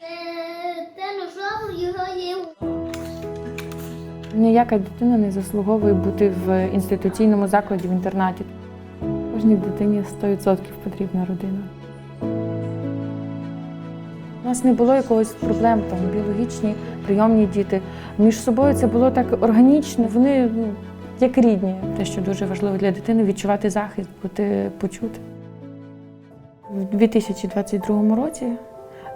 Є. Ніяка дитина не заслуговує бути в інституційному закладі в інтернаті. Кожній дитині 100% потрібна родина. У нас не було якогось проблем, там біологічні, прийомні діти. Між собою це було так органічно, вони ну, як рідні. Те, що дуже важливо для дитини відчувати захист, бути почути. У 2022 році е,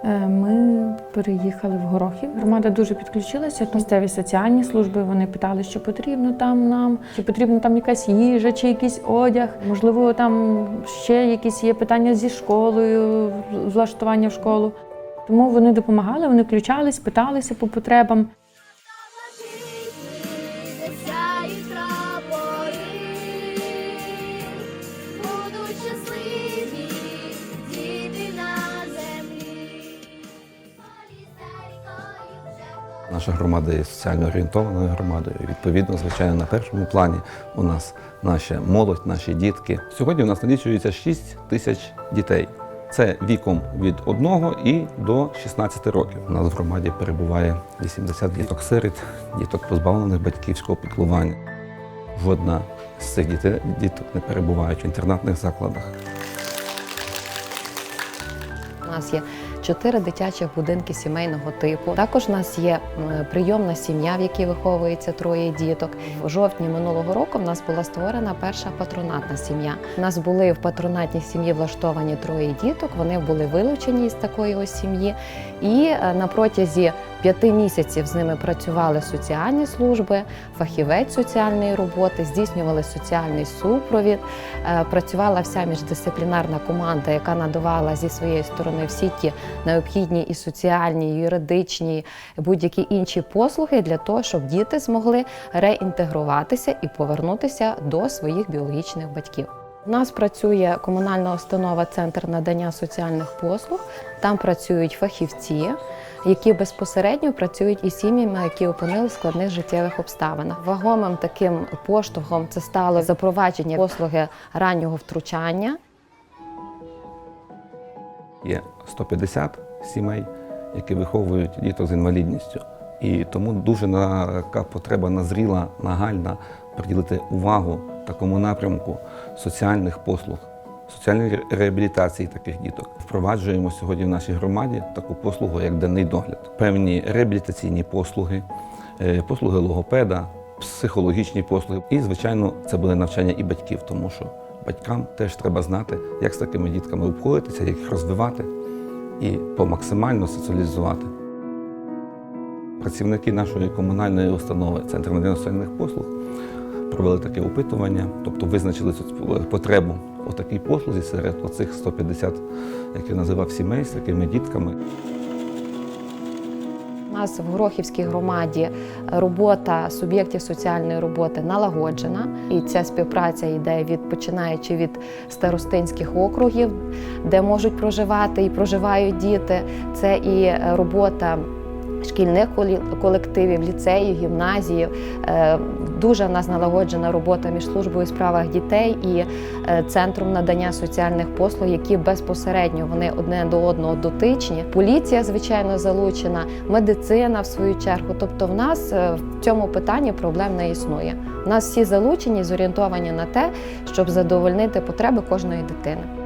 ми переїхали в Горохів. Громада дуже підключилася. Місцеві соціальні служби вони питали, що потрібно там нам, чи потрібна там якась їжа, чи якийсь одяг. Можливо, там ще якісь є питання зі школою, влаштування в школу. Тому вони допомагали, вони включались, питалися по потребам. Наша громада є соціально орієнтованою громадою. Відповідно, звичайно, на першому плані у нас наша молодь, наші дітки. Сьогодні у нас налічується 6 тисяч дітей. Це віком від 1 і до 16 років. У нас в громаді перебуває 80 діток сиріт, діток позбавлених батьківського піклування. Жодна з цих дітей, діток не перебувають в інтернатних закладах. У нас є чотири дитячих будинки сімейного типу. Також у нас є прийомна сім'я, в якій виховується троє діток. В жовтні минулого року в нас була створена перша патронатна сім'я. У нас були в патронатній сім'ї влаштовані троє діток. Вони були вилучені з такої ось сім'ї, і е, на протязі п'яти місяців з ними працювали соціальні служби, фахівець соціальної роботи, здійснювали соціальний супровід. Е, Працювала вся міждисциплінарна команда, яка надавала зі своєї сторони всі ті необхідні і соціальні, і юридичні, будь-які інші послуги для того, щоб діти змогли реінтегруватися і повернутися до своїх біологічних батьків. У нас працює комунальна установа Центр надання соціальних послуг. Там працюють фахівці, які безпосередньо працюють із сім'ями, які опинили в складних життєвих обставинах. Вагомим таким поштовхом це стало запровадження послуги раннього втручання. Є 150 сімей, які виховують діток з інвалідністю. І тому дуже така потреба назріла, нагальна приділити увагу такому напрямку соціальних послуг, соціальної реабілітації таких діток. Впроваджуємо сьогодні в нашій громаді таку послугу, як денний догляд. Певні реабілітаційні послуги, е, послуги логопеда, психологічні послуги. І, звичайно, це буде навчання і батьків, тому що батькам теж треба знати, як з такими дітками обходитися, як їх розвивати і по максимально соціалізувати. Працівники нашої комунальної установи Центр надання послуг провели таке опитування, тобто визначили цю потребу у такій послузі серед оцих 150, як я називав, сімей з такими дітками. Нас в Горохівській громаді робота суб'єктів соціальної роботи налагоджена, і ця співпраця йде від починаючи від старостинських округів, де можуть проживати і проживають діти. Це і е, робота. Шкільних колективів, ліцеїв, гімназіїв Е, дуже в нас налагоджена робота між службою у справах дітей і е, центром надання соціальних послуг, які безпосередньо вони одне до одного дотичні. Поліція, звичайно, залучена, медицина в свою чергу. Тобто, в нас е, в цьому питанні проблем не існує. У нас всі залучені, зорієнтовані на те, щоб задовольнити потреби кожної дитини.